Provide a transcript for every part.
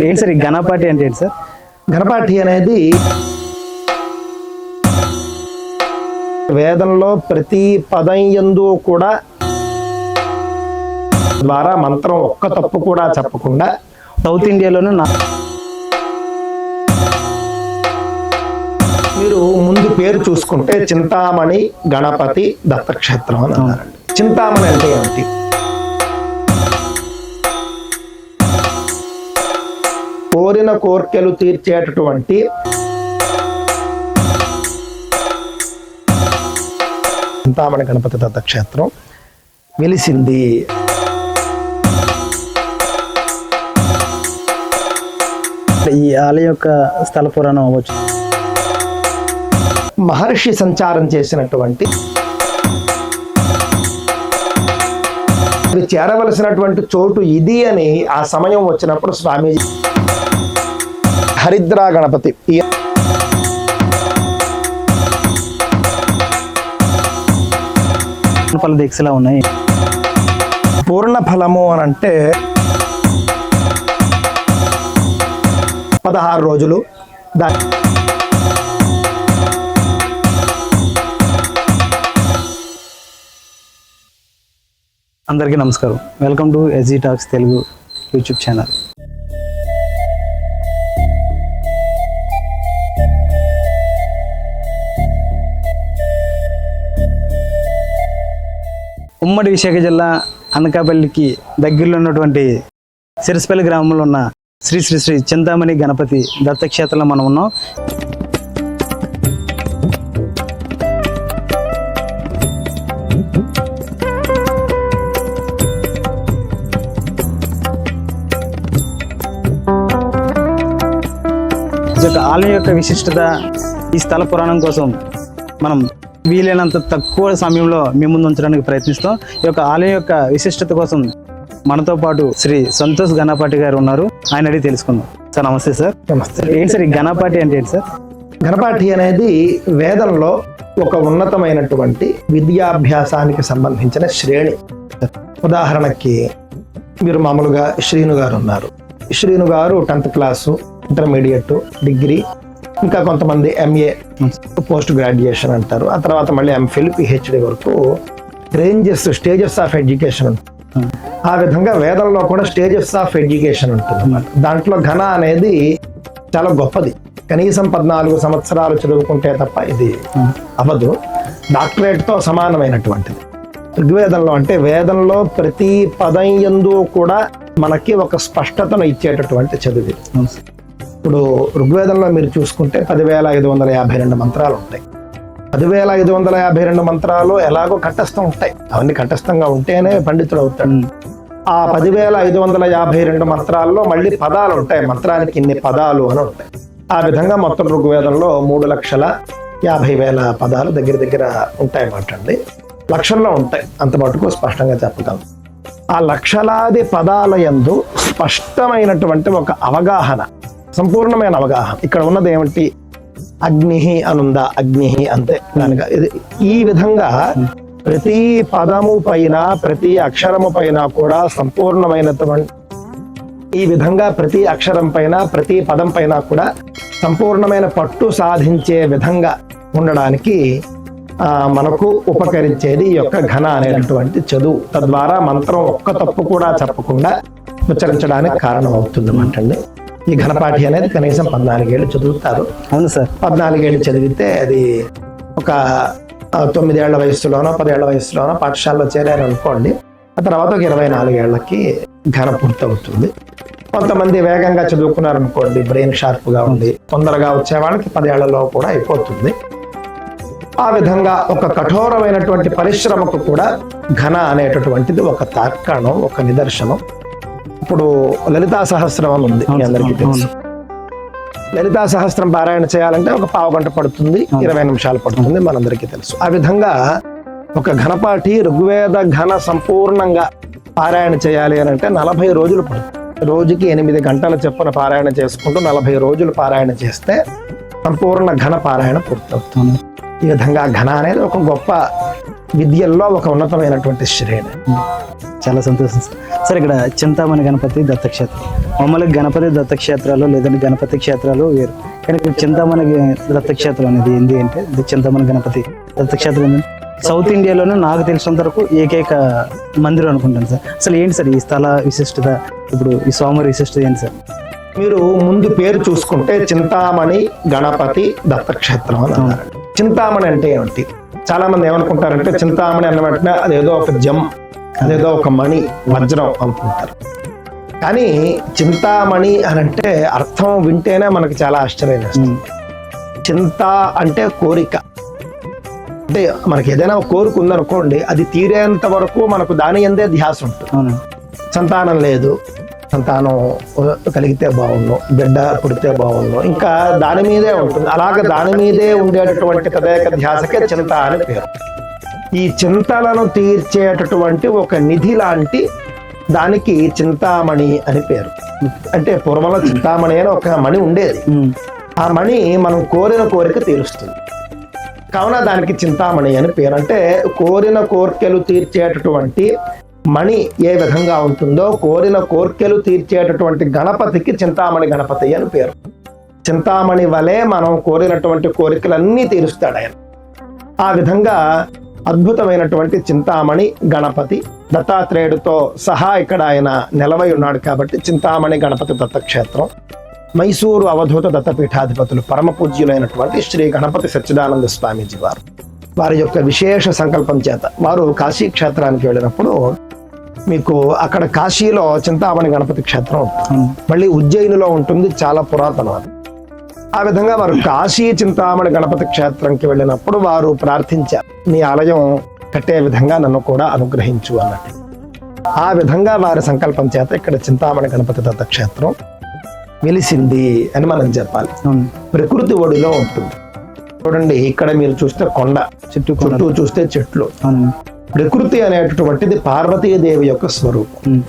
ఏంటి సార్ ఈ ఘనపాటి అంటే ఏంటి సార్? గణపాఠి అనేది వేదంలో ప్రతి పదం ఎందు కూడా ద్వారా మంత్రం ఒక్క తప్పు కూడా చెప్పకుండా సౌత్ ఇండియాలోనే నా మీరు ముందు పేరు చూసుకుంటే చింతామణి గణపతి దత్తక్షేత్రం అని అన్నారండి. చింతామణి అంటే ఏమిటి? కోర్కెలు తీర్చేటటువంటి చింతామణ గణపతి దత్తక్షేత్రం వెలిసింది. ఈ ఆలయ యొక్క స్థల పురాణం అవ్వచ్చు. మహర్షి సంచారం చేసినటువంటి చేరవలసినటువంటి చోటు ఇది అని ఆ సమయం వచ్చినప్పుడు స్వామీజీ హరిద్రా గణపతి. ఈ పలు దీక్షలా ఉన్నాయి. పూర్ణ ఫలము అని అంటే పదహారు రోజులు. దాని అందరికీ నమస్కారం. Welcome to SG talks Telugu YouTube channel ఉమ్మడి విశాఖ జిల్లా అనకాపల్లికి దగ్గరలో ఉన్నటువంటి సిరిసిపల్లి గ్రామంలో ఉన్న శ్రీ శ్రీ శ్రీ చింతామణి గణపతి దత్తక్షేత్రంలో మనం ఉన్నాం. యొక్క ఆలయం యొక్క విశిష్టత ఈ స్థల పురాణం కోసం మనం వీలైనంత తక్కువ సమయంలో మీ ముందు ఉంచడానికి ప్రయత్నిస్తాం ఈ యొక్క ఆలయం యొక్క విశిష్టత కోసం మనతో పాటు శ్రీ సంతోష్ గణపాటి గారు ఉన్నారు. ఆయన అడిగి తెలుసుకుందాం. సార్ నమస్తే సార్. నమస్తే. ఏంటి సార్ ఈ గణపాటి అంటే ఏంటి సార్? గణపాఠి అనేది వేదంలో ఒక ఉన్నతమైనటువంటి విద్యాభ్యాసానికి సంబంధించిన శ్రేణి. ఉదాహరణకి మీరు మామూలుగా శ్రీను గారు ఉన్నారు. శ్రీను గారు టెన్త్ క్లాసు ఇంటర్మీడియట్ డిగ్రీ ఇంకా కొంతమంది ఎంఏ పోస్ట్ గ్రాడ్యుయేషన్ అంటారు. ఆ తర్వాత మళ్ళీ ఎంఫిల్ పిహెచ్డి వరకు రేంజెస్ స్టేజెస్ ఆఫ్ ఎడ్యుకేషన్ ఉంటుంది ఆ విధంగా వేదంలో కూడా స్టేజెస్ ఆఫ్ ఎడ్యుకేషన్ ఉంటుంది. దాంట్లో ఘన అనేది చాలా గొప్పది. కనీసం పద్నాలుగు సంవత్సరాలు చదువుకుంటే తప్ప ఇది అవ్వదు. డాక్టరేట్తో సమానమైనటువంటిది. ఋగ్వేదంలో అంటే వేదంలో ప్రతి పదం యందు కూడా మనకి ఒక స్పష్టతను ఇచ్చేటటువంటి చదువు ఇప్పుడు ఋగ్వేదంలో మీరు చూసుకుంటే పదివేల ఐదు వందల యాభై రెండు మంత్రాలు ఉంటాయి. పదివేల ఐదు వందల యాభై రెండు మంత్రాలు ఎలాగో కంఠస్థం ఉంటాయి. అవన్నీ కంఠస్థంగా ఉంటేనే పండితుడు అవుతాడు. ఆ పదివేల ఐదు వందల యాభై రెండు మంత్రాల్లో మళ్ళీ పదాలు ఉంటాయి. మంత్రానికి ఇన్ని పదాలు అని ఉంటాయి. ఆ విధంగా మొత్తం ఋగ్వేదంలో మూడు లక్షల యాభై వేల పదాలు దగ్గర దగ్గర ఉంటాయి మాట అండి. లక్షల్లో ఉంటాయి. అంత మటుకు స్పష్టంగా చెప్పగలం. ఆ లక్షలాది పదాల యందు స్పష్టమైనటువంటి ఒక అవగాహన సంపూర్ణమైన అవగాహన. ఇక్కడ ఉన్నది ఏమిటి? అగ్ని అనుందా అగ్ని అంతే. కనుక ఇది ఈ విధంగా ప్రతి పదము పైన ప్రతి అక్షరము పైన కూడా సంపూర్ణమైనటువంటి ఈ విధంగా ప్రతి అక్షరం పైన ప్రతి పదం పైన కూడా సంపూర్ణమైన పట్టు సాధించే విధంగా ఉండడానికి మనకు ఉపకరించేది ఈ యొక్క ఘన అనేటటువంటి చదువు. తద్వారా మంత్రం ఒక్క తప్పు కూడా చెప్పకుండా ఉచ్చరించడానికి కారణం అవుతుంది అండి. ఈ ఘనపాఠి అనేది కనీసం పద్నాలుగేళ్ళు చదువుతారు. అవును సార్. పద్నాలుగేళ్ళు చదివితే అది ఒక తొమ్మిదేళ్ళ వయసులోనో పదేళ్ళ వయసులోనో పాఠశాలలో చేరారనుకోండి ఆ తర్వాత ఒక ఇరవై నాలుగేళ్ళకి ఘన పూర్తవుతుంది. కొంతమంది వేగంగా చదువుకున్నారనుకోండి బ్రెయిన్ షార్ప్గా ఉంది తొందరగా వచ్చే వాళ్ళకి పదేళ్ళలో కూడా అయిపోతుంది. ఆ విధంగా ఒక కఠోరమైనటువంటి పరిశ్రమకు కూడా ఘన అనేటటువంటిది ఒక తార్కాణం ఒక నిదర్శనం. ఇప్పుడు లలితా సహస్రం అని ఉంది మీ అందరికీ తెలుసు. లలితా సహస్రం పారాయణ చేయాలంటే ఒక పావు గంట పడుతుంది ఇరవై నిమిషాలు పడుతుంది మనందరికీ తెలుసు. ఆ విధంగా ఒక ఘనపాఠి ఋగ్వేద ఘన సంపూర్ణంగా పారాయణ చేయాలి అని అంటే నలభై రోజులు పడుతుంది. రోజుకి ఎనిమిది గంటల చెప్పున పారాయణ చేసుకుంటూ నలభై రోజులు పారాయణ చేస్తే సంపూర్ణ ఘన పారాయణ పూర్తవుతుంది. ఈ విధంగా ఘన అనేది ఒక గొప్ప విద్యల్లో ఒక ఉన్నతమైనటువంటి శ్రేణి. చాలా సంతోషం సార్. సార్ ఇక్కడ చింతామణి గణపతి దత్తక్షేత్రం. మామూలుగా గణపతి దత్తక్షేత్రాలు లేదంటే గణపతి క్షేత్రాలు వేరు. కానీ ఇక్కడ చింతామణి దత్తక్షేత్రం అనేది ఏంటి అంటే చింతామణి గణపతి దత్తక్షేత్రం ఏంటంటే సౌత్ ఇండియాలోనే నాకు తెలిసినంత వరకు ఏకైక మందిరం అనుకుంటాను సార్. అసలు ఏంటి సార్ ఈ స్థల విశిష్టత? ఇప్పుడు ఈ స్వామివారి విశిష్టత ఏంటి సార్? మీరు ముందు పేరు చూసుకుంటే చింతామణి గణపతి దత్తక్షేత్రం అని అన్నారు. చింతామణి అంటే ఏమిటి? చాలా మంది ఏమనుకుంటారంటే చింతామణి అన్న వెంటనే అదేదో ఒక జమ్ అదేదో ఒక మణి వజ్రం అనుకుంటారు. కానీ చింతామణి అని అంటే అర్థం వింటేనే మనకి చాలా ఆశ్చర్యం చింత అంటే కోరిక. అంటే మనకి ఏదైనా ఒక కోరిక ఉందనుకోండి అది తీరేంత వరకు మనకు దాని ఎందే ధ్యాస ఉంటుంది. సంతానం లేదు సంతానం కలిగితే బాగుండు బిడ్డ పుడితే బాగుండు. ఇంకా దాని మీదే ఉంటుంది. అలాగే దాని మీదే ఉండేటటువంటి తదేక ధ్యాసకే చింత అని పేరు. ఈ చింతలను తీర్చేటటువంటి ఒక నిధి లాంటి దానికి చింతామణి అని పేరు. అంటే పూర్వంలో చింతామణి అని ఒక మణి ఉండేది. ఆ మణి మనం కోరిన కోరిక తీరుస్తుంది. కావున దానికి చింతామణి అని పేరు. అంటే కోరిన కోర్కెలు తీర్చేటటువంటి మణి ఏ విధంగా ఉంటుందో కోరిన కోర్కెలు తీర్చేటటువంటి గణపతికి చింతామణి గణపతి అని పేరు. చింతామణి వలె మనం కోరినటువంటి కోరికలన్నీ తీరుస్తాడు ఆయన. ఆ విధంగా అద్భుతమైనటువంటి చింతామణి గణపతి దత్తాత్రేయుడితో సహా ఇక్కడ ఆయన నిలవై ఉన్నాడు కాబట్టి చింతామణి గణపతి దత్తక్షేత్రం. మైసూరు అవధూత దత్తపీఠాధిపతులు పరమ పూజ్యులైనటువంటి శ్రీ గణపతి సచ్చిదానంద స్వామీజీ వారు. వారి యొక్క విశేష సంకల్పం చేత వారు కాశీ క్షేత్రానికి వెళ్ళినప్పుడు మీకు అక్కడ కాశీలో చింతామణి గణపతి క్షేత్రం మళ్ళీ ఉజ్జయినిలో ఉంటుంది చాలా పురాతనం అది. ఆ విధంగా వారు కాశీ చింతామణి గణపతి క్షేత్రంకి వెళ్ళినప్పుడు వారు ప్రార్థించారు. మీ ఆలయం కట్టే విధంగా నన్ను కూడా అనుగ్రహించు అన్నట్టు. ఆ విధంగా వారి సంకల్పం చేత ఇక్కడ చింతామణి గణపతి దత్త క్షేత్రం వెలిసింది అని మనం చెప్పాలి. ప్రకృతి ఒడిలో ఉంటుంది. చూడండి ఇక్కడ మీరు చూస్తే కొండ చుట్టూ చుట్టూ చూస్తే చెట్లు. ప్రకృతి అనేటటువంటిది పార్వతీదేవి యొక్క స్వరూపం.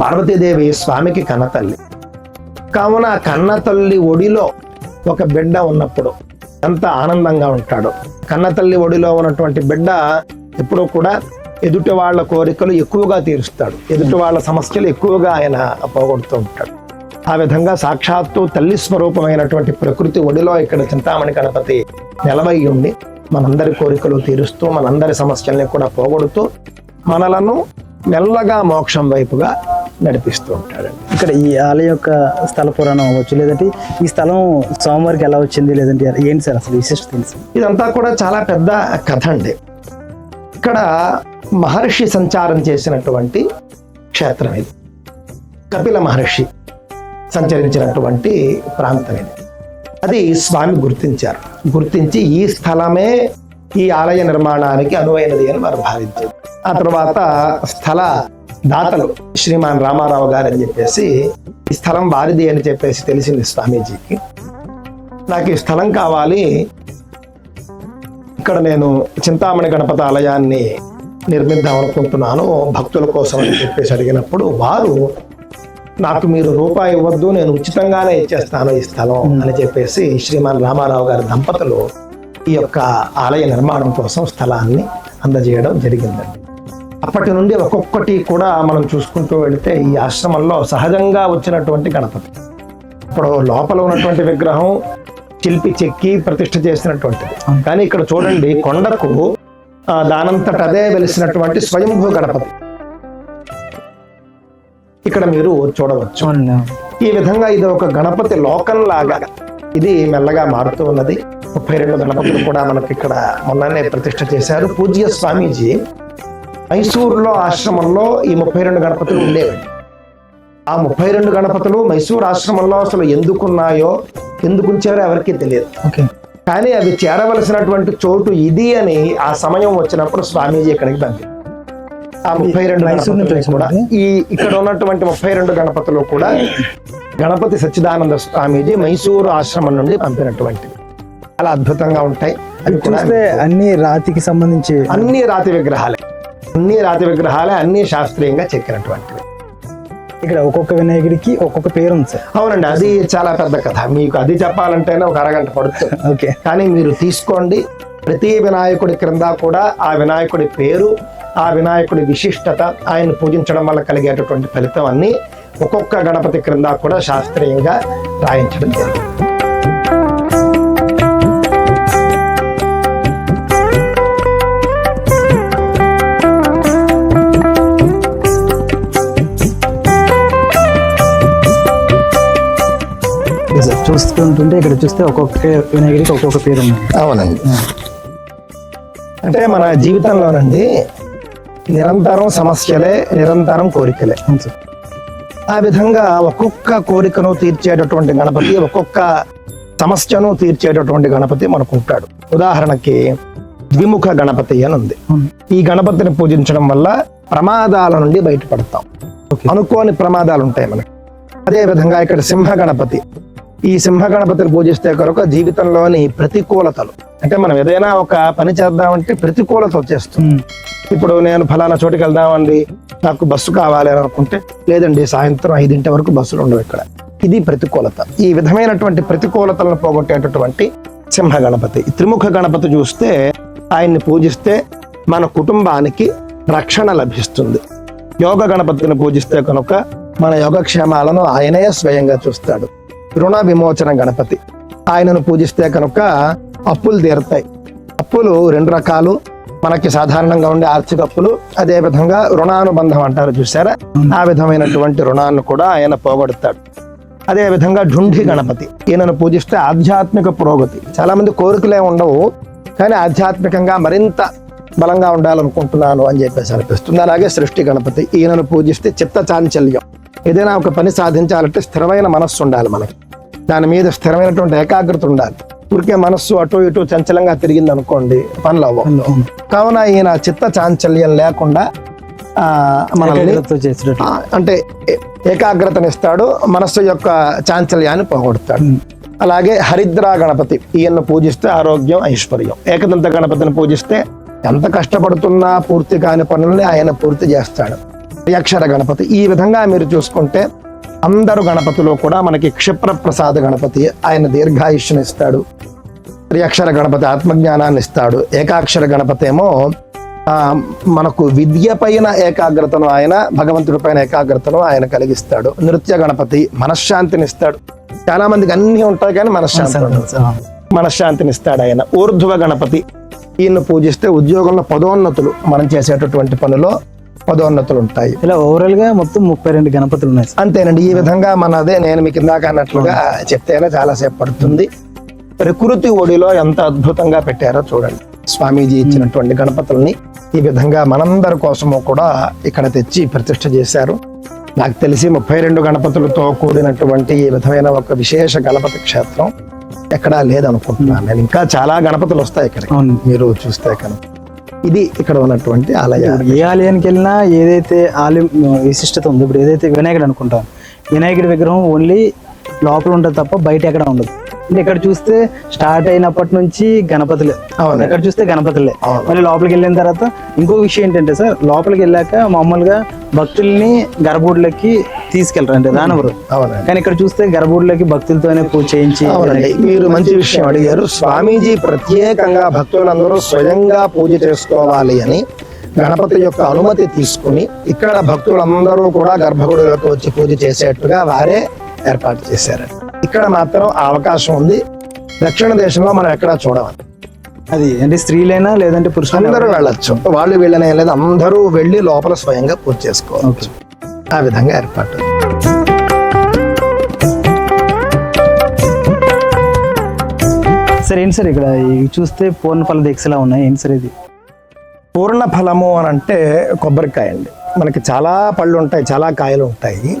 పార్వతీదేవి స్వామికి కన్నతల్లి. కావున ఆ కన్న తల్లి ఒడిలో ఒక బిడ్డ ఉన్నప్పుడు ఎంత ఆనందంగా ఉంటాడు. కన్న తల్లి ఒడిలో ఉన్నటువంటి బిడ్డ ఎప్పుడూ కూడా ఎదుటి వాళ్ళ కోరికలు ఎక్కువగా తీరుస్తాడు. ఎదుటి వాళ్ళ సమస్యలు ఎక్కువగా ఆయన పోగొడుతూ ఉంటాడు. ఆ విధంగా సాక్షాత్తు తల్లి స్వరూపమైనటువంటి ప్రకృతి ఒడిలో ఇక్కడ చింతామణి గణపతి నిలవై ఉండి మనందరి కోరికలు తీరుస్తూ మనందరి సమస్యల్ని కూడా పోగొడుతూ మనలను మెల్లగా మోక్షం వైపుగా నడిపిస్తూ ఉంటాడు. ఇక్కడ ఈ ఆలయం యొక్క స్థల పురాణం అవ్వచ్చు లేదంటే ఈ స్థలం స్వామివారికి ఎలా వచ్చింది లేదంటే ఏంటి సార్ అసలు విశిష్టత సార్? ఇదంతా కూడా చాలా పెద్ద కథ అండి. ఇక్కడ మహర్షి సంచారం చేసినటువంటి క్షేత్రం ఇది. కపిల మహర్షి సంచరించినటువంటి ప్రాంతం ఇది. అది స్వామి గుర్తించారు. గుర్తించి ఈ స్థలమే ఈ ఆలయ నిర్మాణానికి అనువైనది అని వారు భావించారు. ఆ తర్వాత స్థల దాతలు శ్రీమాన్ రామారావు గారు అని చెప్పేసి ఈ స్థలం వారిది అని చెప్పేసి తెలిసింది స్వామీజీకి. నాకు ఈ స్థలం కావాలి. ఇక్కడ నేను చింతామణి గణపతి ఆలయాన్ని నిర్మిద్దాం అనుకుంటున్నాను భక్తుల కోసం అని చెప్పేసి అడిగినప్పుడు వారు నాకు మీరు రూపాయి ఇవ్వద్దు నేను ఉచితంగానే ఇచ్చేస్తాను ఈ స్థలం అని చెప్పేసి శ్రీమాన్ రామారావు గారి దంపతులు ఈ యొక్క ఆలయ నిర్మాణం కోసం స్థలాన్ని అందజేయడం జరిగిందండి. అప్పటి నుండి ఒక్కొక్కటి కూడా మనం చూసుకుంటూ వెళితే ఈ ఆశ్రమంలో సహజంగా వచ్చినటువంటి గణపతి ఇప్పుడు లోపల ఉన్నటువంటి విగ్రహం శిల్పి చెక్కి ప్రతిష్ఠ చేసినటువంటిది. కానీ ఇక్కడ చూడండి కొండకు దానంతట అదే వెలిసినటువంటి స్వయంభూ గణపతి. ఇక్కడ మీరు చూడవచ్చు. ఈ విధంగా ఇది ఒక గణపతి లోకం లాగా ఇది మెల్లగా మారుతూ ఉన్నది. ముప్పై రెండు గణపతులు కూడా మనకి ఇక్కడ మొన్ననే ప్రతిష్ఠ చేశారు. పూజ్య స్వామీజీ మైసూరులో ఆశ్రమంలో ఈ ముప్పై రెండు గణపతులు ఉండేవి. ఆ ముప్పై రెండు గణపతులు మైసూరు ఆశ్రమంలో అసలు ఎందుకున్నాయో ఎందుకు ఉంచారో ఎవరికీ తెలియదు. ఓకే. కానీ అవి చేరవలసినటువంటి చోటు ఇది అని ఆ సమయం వచ్చినప్పుడు స్వామీజీ ఇక్కడికి పంపి ఆ ముప్పై రెండు గణపతులు కూడా ఈ ఇక్కడ ఉన్నటువంటి ముప్పై రెండు గణపతులు కూడా గణపతి సచ్చిదానంద స్వామీజీ మైసూరు ఆశ్రమం నుండి పంపినటువంటివి. చాలా అద్భుతంగా ఉంటాయి. అవి చూస్తే అన్ని రాతికి సంబంధించి అన్ని రాతి విగ్రహాలే. అన్ని రాతి విగ్రహాలే అన్ని శాస్త్రీయంగా చెక్కినటువంటివి. ఇక్కడ ఒక్కొక్క వినాయకుడికి ఒక్కొక్క పేరు ఉంది సార్. అవునండి అది చాలా పెద్ద కథ. మీకు అది చెప్పాలంటేనే ఒక అరగంట పడుతుంది. ఓకే. కానీ మీరు తీసుకోండి. ప్రతి వినాయకుడి క్రింద కూడా ఆ వినాయకుడి పేరు ఆ వినాయకుడి విశిష్టత ఆయన పూజించడం వల్ల కలిగేటటువంటి ఫలితం అన్ని ఒక్కొక్క గణపతి క్రింద కూడా శాస్త్రీయంగా రాయించడం జరిగింది. సార్ చూసుకుంటుంటే ఇక్కడ చూస్తే ఒక్కొక్క వినాయకుడికి ఒక్కొక్క పేరు ఉంది. అవునండి. అంటే మన జీవితంలోనండి నిరంతరం సమస్యలే నిరంతరం కోరికలే. ఆ విధంగా ఒక్కొక్క కోరికను తీర్చేటటువంటి గణపతి ఒక్కొక్క సమస్యను తీర్చేటటువంటి గణపతి మనకు ఉంటాడు ఉదాహరణకి ద్విముఖ గణపతి అని ఉంది. ఈ గణపతిని పూజించడం వల్ల ప్రమాదాల నుండి బయటపడతాం. అనుకోని ప్రమాదాలు ఉంటాయి మనకి. అదే విధంగా ఇక్కడ సింహ గణపతి ఈ సింహ గణపతిని పూజిస్తే కనుక జీవితంలోని ప్రతికూలతలు అంటే మనం ఏదైనా ఒక పని చేద్దామంటే ప్రతికూలత వచ్చేస్తుంది. ఇప్పుడు నేను ఫలానా చోటుకి వెళ్దామండి నాకు బస్సు కావాలి అని అనుకుంటే లేదండి సాయంత్రం ఐదింటి వరకు బస్సులు ఉండవు ఇక్కడ. ఇది ప్రతికూలత. ఈ విధమైనటువంటి ప్రతికూలతలను పోగొట్టేటటువంటి సింహ గణపతి. త్రిముఖ గణపతి చూస్తే ఆయన్ని పూజిస్తే మన కుటుంబానికి రక్షణ లభిస్తుంది. యోగ గణపతిని పూజిస్తే కనుక మన యోగక్షేమాలను ఆయనే స్వయంగా చూస్తాడు. రుణ విమోచన గణపతి. ఆయనను పూజిస్తే కనుక అప్పులు తీరుతాయి. అప్పులు రెండు రకాలు. మనకి సాధారణంగా ఉండే ఆర్థిక అప్పులు అదే విధంగా రుణానుబంధం అంటారు చూసారా ఆ విధమైనటువంటి రుణాన్ని కూడా ఆయన పోగొడతాడు. అదే విధంగా ఢుంఢి గణపతి. ఈయనను పూజిస్తే ఆధ్యాత్మిక పురోగతి. చాలా మంది కోరికలే ఉండవు కానీ ఆధ్యాత్మికంగా మరింత బలంగా ఉండాలనుకుంటున్నాను అని చెప్పేసి అనిపిస్తుంది. అలాగే సృష్టి గణపతి ఈయనను పూజిస్తే చిత్త చాంచల్యం. ఏదైనా ఒక పని సాధించాలంటే స్థిరమైన మనస్సు ఉండాలి మనకి. దాని మీద స్థిరమైనటువంటి ఏకాగ్రత ఉండాలి. ఊరికే మనస్సు అటు ఇటు చంచలంగా తిరిగింది అనుకోండి పనులు అవ్వవు. అవును కావున ఈయన చిత్త చాంచల్యం లేకుండా మనల్ని అంటే ఏకాగ్రతనిస్తాడు మనస్సు యొక్క చాంచల్యాన్ని పోగొడతాడు. అలాగే హరిద్రా గణపతి ఈయన్ను పూజిస్తే ఆరోగ్యం ఐశ్వర్యం. ఏకదంత గణపతిని పూజిస్తే ఎంత కష్టపడుతున్నా పూర్తి కాని పనుల్ని ఆయన పూర్తి చేస్తాడు. అక్షర గణపతి. ఈ విధంగా మీరు చూసుకుంటే అందరు గణపతిలో కూడా మనకి క్షిప్ర ప్రసాద గణపతి ఆయన దీర్ఘాయుష్ని ఇస్తాడు. త్రియక్షర గణపతి ఆత్మజ్ఞానాన్ని ఇస్తాడు. ఏకాక్షర గణపతి ఏమో ఆ, మనకు విద్య పైన ఏకాగ్రతను ఆయన భగవంతుడి పైన ఏకాగ్రతను ఆయన కలిగిస్తాడు. నృత్య గణపతి మనశ్శాంతిని ఇస్తాడు. చాలా మందికి అన్ని ఉంటాయి కానీ మనశ్శాంతి. మనశ్శాంతిని ఇస్తాడు ఆయన. ఊర్ధ్వ గణపతి ఈయన్ని పూజిస్తే ఉద్యోగంలో పదోన్నతులు మనం చేసేటటువంటి పనిలో పదోన్నతులు ఉంటాయి ఇలా ఓవరాల్గా మొత్తం ముప్పై రెండు గణపతులు ఉన్నాయి అంతేనండి ఈ విధంగా మనదే నేను మీకు ఇందాక అన్నట్లుగా చెప్తేనే చాలాసేపు పడుతుంది. ప్రకృతి ఒడిలో ఎంత అద్భుతంగా పెట్టారో చూడండి. స్వామీజీ ఇచ్చినటువంటి గణపతుల్ని ఈ విధంగా మనందరి కోసము కూడా ఇక్కడ తెచ్చి ప్రతిష్ఠ చేశారు. నాకు తెలిసి ముప్పై రెండు గణపతులతో కూడినటువంటి ఈ విధమైన ఒక విశేష గణపతి క్షేత్రం ఎక్కడా లేదనుకుంటున్నాను. నేను ఇంకా చాలా గణపతులు వస్తాయి ఇక్కడ మీరు చూస్తే కనుక. ఇది ఇక్కడ ఉన్నటువంటి ఆలయ ఏ ఆలయానికి వెళ్ళినా ఏదైతే ఆలయం విశిష్టత ఉందో ఇప్పుడు ఏదైతే వినాయకుడు అనుకుంటాం వినాయకుడి విగ్రహం ఓన్లీ లోపల ఉంటుంది తప్ప బయట ఎక్కడ ఉండదు ఇక్కడ చూస్తే స్టార్ట్ అయినప్పటి నుంచి గణపతులే. ఎక్కడ చూస్తే గణపతులే. మళ్ళీ లోపలికి వెళ్ళిన తర్వాత ఇంకో విషయం ఏంటంటే సార్ లోపలికి వెళ్ళాక మామూలుగా భక్తుల్ని గర్భగుడిలోకి తీసుకెళ్తారు. అంటే దానవరు. కానీ ఇక్కడ చూస్తే గర్భగుడిలోకి భక్తులతోనే పూజ చేయించి అవునండి. మీరు మంచి విషయం అడిగారు. స్వామీజీ ప్రత్యేకంగా భక్తులందరూ స్వయంగా పూజ చేసుకోవాలి అని గణపతి యొక్క అనుమతి తీసుకుని ఇక్కడ భక్తులందరూ కూడా గర్భగుడిలోకి వచ్చి పూజ చేసేట్టుగా వారే ఏర్పాటు చేశారు. ఇక్కడ మాత్రం ఆ అవకాశం ఉంది. దక్షిణ దేశంలో మనం ఎక్కడా చూడవాలి అది అంటే స్త్రీలైనా లేదంటే పురుషులైనా అందరూ వెళ్ళొచ్చు. వాళ్ళు వీళ్ళనే లేదు. అందరూ వెళ్ళి లోపల స్వయంగా పూజ చేసుకోవచ్చు. ఆ విధంగా ఏర్పాటు. సార్ ఏంటి సార్ ఇక్కడ? ఇవి చూస్తే పూర్ణఫల దీక్షలా ఉన్నాయి. ఏంటి సార్ ఇది? పూర్ణ ఫలము అని అంటే కొబ్బరికాయ అండి. మనకి చాలా పళ్ళు ఉంటాయి చాలా కాయలు ఉంటాయి.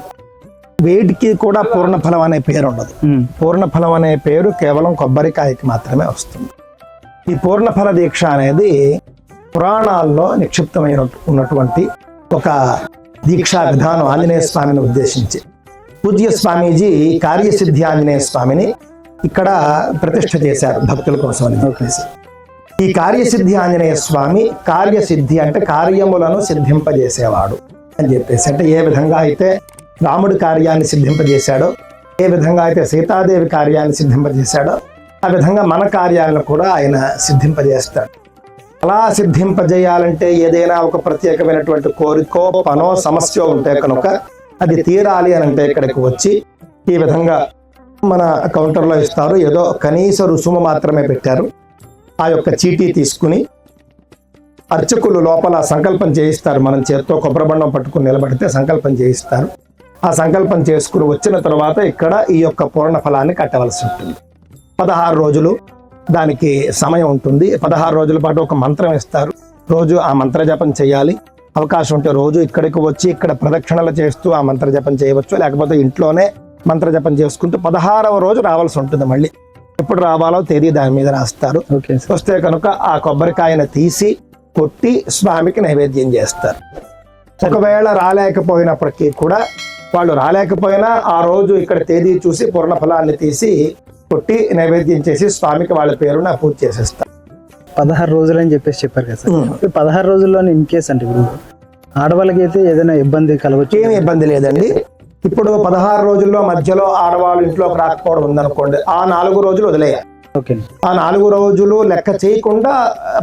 వేటికి కూడా పూర్ణ ఫలం అనే పేరు ఉండదు. పూర్ణ ఫలం అనే పేరు కేవలం కొబ్బరికాయకి మాత్రమే వస్తుంది. ఈ పూర్ణ ఫల దీక్ష అనేది పురాణాల్లో నిక్షిప్తమైన ఉన్నటువంటి ఒక దీక్షా విధానం ఆంజనేయ స్వామిని ఉద్దేశించి. పూజ్య స్వామీజీ కార్యసిద్ధి ఆంజనేయ స్వామిని ఇక్కడ ప్రతిష్ఠ చేశారు భక్తుల కోసం అని చెప్పేసి. ఈ కార్యసిద్ధి ఆంజనేయ స్వామి కార్యసిద్ధి అంటే కార్యములను సిద్ధింపజేసేవాడు అని చెప్పేసి. అంటే ఏ విధంగా అయితే రాముడి కార్యాన్ని సిద్ధింపజేశాడో ఏ విధంగా అయితే సీతాదేవి కార్యాన్ని సిద్ధింపజేశాడో ఆ విధంగా మన కార్యాలను కూడా ఆయన సిద్ధింపజేస్తాడు. అలా సిద్ధింపజేయాలంటే ఏదైనా ఒక ప్రత్యేకమైనటువంటి కోరికో పనో సమస్య ఉంటే కనుక అది తీరాలి అని అంటే ఇక్కడికి వచ్చి ఈ విధంగా మన కౌంటర్లో ఇస్తారు. ఏదో కనీస రుసుము మాత్రమే పెట్టారు. ఆ యొక్క చీటీ తీసుకుని అర్చకులు లోపల సంకల్పం చేయిస్తారు. మనం చేత్తో కొబ్బరిబండం పట్టుకుని నిలబడితే సంకల్పం చేయిస్తారు. ఆ సంకల్పం చేసుకుని వచ్చిన తర్వాత ఇక్కడ ఈ యొక్క పూర్ణ ఫలాన్ని కట్టవలసి ఉంటుంది. పదహారు రోజులు దానికి సమయం ఉంటుంది. పదహారు రోజుల పాటు ఒక మంత్రం ఇస్తారు రోజు ఆ మంత్ర జపం చేయాలి. అవకాశం ఉంటే రోజు ఇక్కడికి వచ్చి ఇక్కడ ప్రదక్షిణలు చేస్తూ ఆ మంత్ర జపం చేయవచ్చు. లేకపోతే ఇంట్లోనే మంత్ర జపం చేసుకుంటూ పదహారవ రోజు రావాల్సి ఉంటుంది మళ్ళీ. ఎప్పుడు రావాలో తేదీ దాని మీద రాస్తారు. వస్తే కనుక ఆ కొబ్బరికాయను తీసి కొట్టి స్వామికి నైవేద్యం చేస్తారు. ఒకవేళ రాలేకపోయినప్పటికీ కూడా వాళ్ళు రాలేకపోయినా ఆ రోజు ఇక్కడ తేదీ చూసి పూర్ణ ఫలాన్ని తీసి కొట్టి నైవేద్యం చేసి స్వామికి వాళ్ళ పేరున పూజ చేసేస్తారు పదహారు రోజులు అని చెప్పేసి చెప్పారు కదా సార్. పదహారు రోజుల్లో ఇన్ కేస్ అంటే ఇప్పుడు ఆడవాళ్ళకి అయితే ఏదైనా ఇబ్బంది కలగచ్చు ఏమి ఇబ్బంది లేదండి. ఇప్పుడు పదహారు రోజుల్లో మధ్యలో ఆడవాళ్ళు ఇంట్లోకి రాకపోవడం ఉందనుకోండి ఆ నాలుగు రోజులు వదిలేయాలి. ఓకే. ఆ నాలుగు రోజులు లెక్క చేయకుండా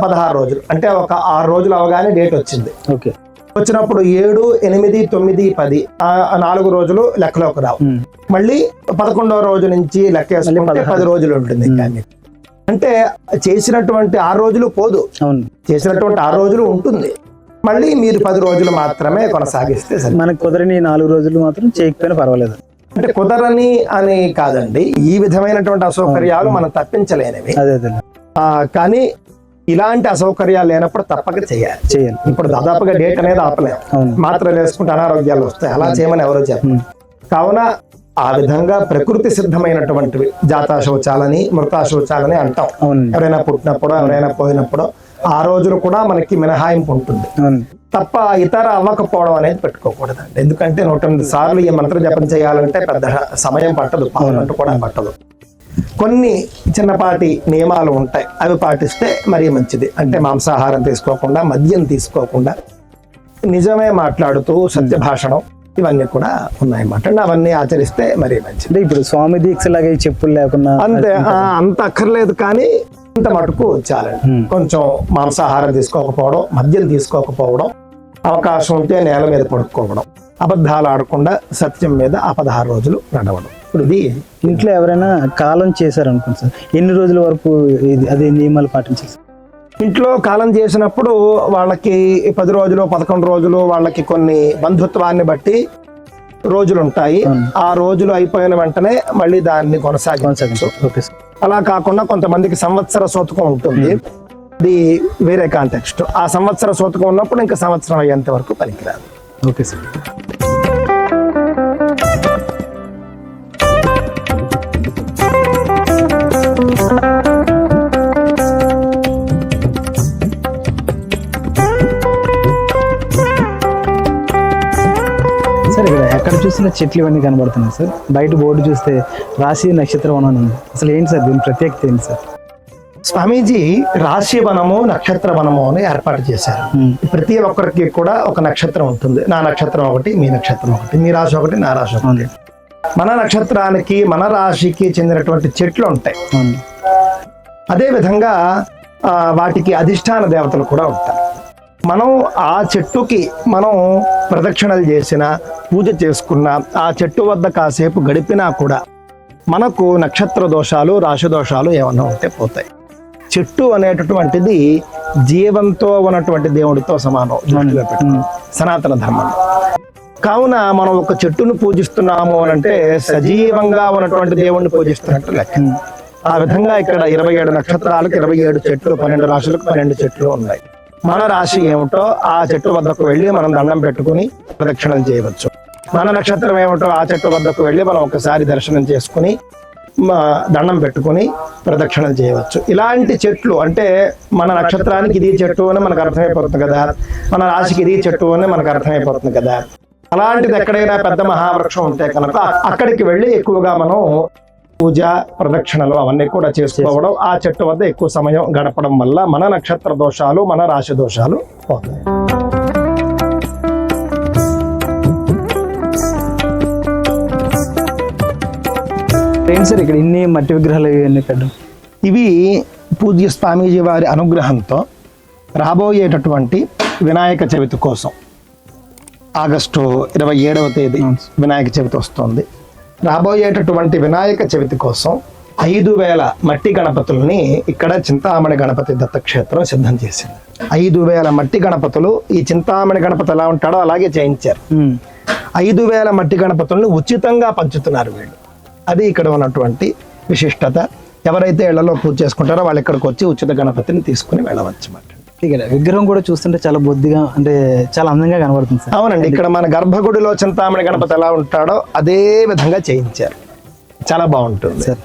పదహారు రోజులు అంటే ఒక ఆరు రోజులు అవగానే డేట్ వచ్చింది. ఓకే. వచ్చినప్పుడు ఏడు ఎనిమిది తొమ్మిది పది. ఆ నాలుగు రోజులు లెక్కలోకి రావు. మళ్ళీ పదకొండవ రోజు నుంచి లెక్క వేసుకుంటే. పది రోజులు ఉంటుంది కానీ. అంటే చేసినటువంటి ఆరు రోజులు పోదు. అవును. చేసినటువంటి ఆరు రోజులు ఉంటుంది. మళ్ళీ మీరు పది రోజులు మాత్రమే కొనసాగిస్తే సరే మనకు కుదరని నాలుగు రోజులు మాత్రం చేయకపోయినా పర్వాలేదు. అంటే కుదరని అని కాదండి. ఈ విధమైనటువంటి అసౌకర్యాలు మనం తప్పించలేనివి. కానీ ఇలాంటి అసౌకర్యాలు లేనప్పుడు తప్పక చేయాలి. చేయాలి. ఇప్పుడు దాదాపుగా డేట్ అనేది అవును. మాత్రలు వేసుకుంటే అనారోగ్యాలు వస్తాయి. అలా చేయమని ఎవరో చెప్పరు. కావున ఆ విధంగా ప్రకృతి సిద్ధమైనటువంటివి జాతా శౌచాలని మృతా శౌచాలని అంటాం. ఎవరైనా పుట్టినప్పుడు ఎవరైనా పోయినప్పుడు ఆ రోజులు కూడా మనకి మినహాయింపు ఉంటుంది. తప్ప ఇతర అవ్వకపోవడం అనేది పెట్టుకోకూడదండి. ఎందుకంటే నూట ఎనిమిది సార్లు ఈ మంత్ర జపం చేయాలంటే పెద్ద సమయం పట్టదు. పావులంటూ కూడా పట్టదు. కొన్ని చిన్నపాటి నియమాలు ఉంటాయి. అవి పాటిస్తే మరీ మంచిది. అంటే మాంసాహారం తీసుకోకుండా మద్యం తీసుకోకుండా నిజమే మాట్లాడుతూ సత్య భాషణం ఇవన్నీ కూడా ఉన్నాయన్నమాట అవన్నీ ఆచరిస్తే మరీ మంచిది. ఇప్పుడు స్వామి దీక్ష లాగా చెప్పులు లేకుండా అంతే అంత అక్కర్లేదు కానీ ఇంత మటుకు చాలండి. కొంచెం మాంసాహారం తీసుకోకపోవడం మద్యం తీసుకోకపోవడం అవకాశం ఉంటే నేల మీద పడుకోవడం అబద్ధాలు ఆడకుండా సత్యం మీద ఆ పదహారు రోజులు నడవడం. ఇప్పుడు ఇది ఇంట్లో ఎవరైనా కాలం చేశారు అనుకోండి సార్. ఎన్ని రోజుల వరకు ఇది అదే నియమాలు పాటించాలి సార్? ఇంట్లో కాలం చేసినప్పుడు వాళ్ళకి పది రోజులు పదకొండు రోజులు వాళ్ళకి కొన్ని బంధుత్వాన్ని బట్టి రోజులు ఉంటాయి. ఆ రోజులు అయిపోయిన వెంటనే మళ్ళీ దాన్ని కొనసాగించవచ్చు. కొనసాగించు ఓకే సార్. అలా కాకుండా కొంతమందికి సంవత్సర సూతకం ఉంటుంది. ఇది వేరే కాంటెక్స్ట్. ఆ సంవత్సర సూతకం ఉన్నప్పుడు ఇంకా సంవత్సరం అయ్యేంత వరకు పనికిరాదు. Okay sir. చూసినా చెట్లు ఇవన్నీ కనబడుతున్నాయి సార్. బయట బోర్డు చూస్తే రాశి నక్షత్రం అని ఉంది. అసలు ఏంటి సార్ దీని ప్రత్యేకత ఏంటి సార్? స్వామీజీ రాశి వనము నక్షత్ర వనము అని ఏర్పాటు చేశారు. ప్రతి ఒక్కరికి కూడా ఒక నక్షత్రం ఉంటుంది. నా నక్షత్రం ఒకటి మీ నక్షత్రం ఒకటి మీ రాశి ఒకటి నా రాశి ఒకటి. మన నక్షత్రానికి మన రాశికి చెందినటువంటి చెట్లు ఉంటాయి. అవును. అదే విధంగా ఆ, వాటికి అధిష్టాన దేవతలు కూడా ఉంటారు. మనం ఆ చెట్టుకి మనం ప్రదక్షిణలు చేసిన పూజ చేసుకున్న ఆ చెట్టు వద్ద కాసేపు గడిపినా కూడా మనకు నక్షత్ర దోషాలు రాశి దోషాలు ఏమన్నా ఉంటే పోతాయి. చెట్టు అనేటటువంటిది జీవంతో ఉన్నటువంటి దేవుడితో సమానం. సనాతన ధర్మం. కావున మనం ఒక చెట్టును పూజిస్తున్నాము అని అంటే సజీవంగా ఉన్నటువంటి దేవుణ్ణి పూజిస్తున్నట్టు లెక్క. ఆ విధంగా ఇక్కడ ఇరవై ఏడు నక్షత్రాలకు ఇరవై ఏడు చెట్లు పన్నెండు రాశులకు పన్నెండు చెట్లు ఉన్నాయి. మన రాశి ఏమిటో ఆ చెట్టు వద్దకు వెళ్ళి మనం దండం పెట్టుకుని ప్రదక్షిణం చేయవచ్చు. మన నక్షత్రం ఏమిటో ఆ చెట్టు వద్దకు వెళ్ళి మనం ఒకసారి దర్శనం చేసుకుని దండం పెట్టుకుని ప్రదక్షిణం చేయవచ్చు. ఇలాంటి చెట్లు అంటే మన నక్షత్రానికి ఇది చెట్టు అని మనకు అర్థమైపోతుంది కదా. మన రాశికి ఇది చెట్టు అని మనకు అర్థమైపోతుంది కదా. అలాంటిది ఎక్కడైనా పెద్ద మహావృక్షం ఉంటే కనుక అక్కడికి వెళ్ళి ఎక్కువగా మనం పూజ ప్రదక్షిణలు అవన్నీ కూడా చేసుకోవడం ఆ చెట్టు వద్ద ఎక్కువ సమయం గడపడం వల్ల మన నక్షత్ర దోషాలు మన రాశి దోషాలు పోతాయి. ఏంటి సార్ ఇక్కడ ఇన్ని మట్టి విగ్రహాలు ఇవన్నీ పెట్టడం ఇవి పూజ్య స్వామీజీ వారి అనుగ్రహంతో రాబోయేటటువంటి వినాయక చవితి కోసం ఆగస్టు ఇరవై ఏడవ తేదీ వినాయక చవితి వస్తుంది. రాబోయేటటువంటి వినాయక చవితి కోసం ఐదు వేల మట్టి గణపతుల్ని ఇక్కడ చింతామణి గణపతి దత్తక్షేత్రం సిద్ధం చేసింది. ఐదు వేల మట్టి గణపతులు ఈ చింతామణి గణపతి ఎలా ఉంటాడో అలాగే చేయించారు. ఐదు వేల మట్టి గణపతులను ఉచితంగా పంచుతున్నారు వీళ్ళు. అది ఇక్కడ ఉన్నటువంటి విశిష్టత. ఎవరైతే ఇళ్ళలో పూజ చేసుకుంటారో వాళ్ళు ఇక్కడికి వచ్చి ఉచిత గణపతిని తీసుకుని వెళ్ళవచ్చు అన్నమాట. ఇక్కడ విగ్రహం కూడా చూస్తుంటే చాలా బొద్దిగా అంటే చాలా అందంగా కనబడుతుంది సార్. అవునండి ఇక్కడ మన గర్భగుడిలో చింతామణి గణపతి ఎలా ఉంటాడో అదే విధంగా చేయించారు. చాలా బాగుంటుంది. సార్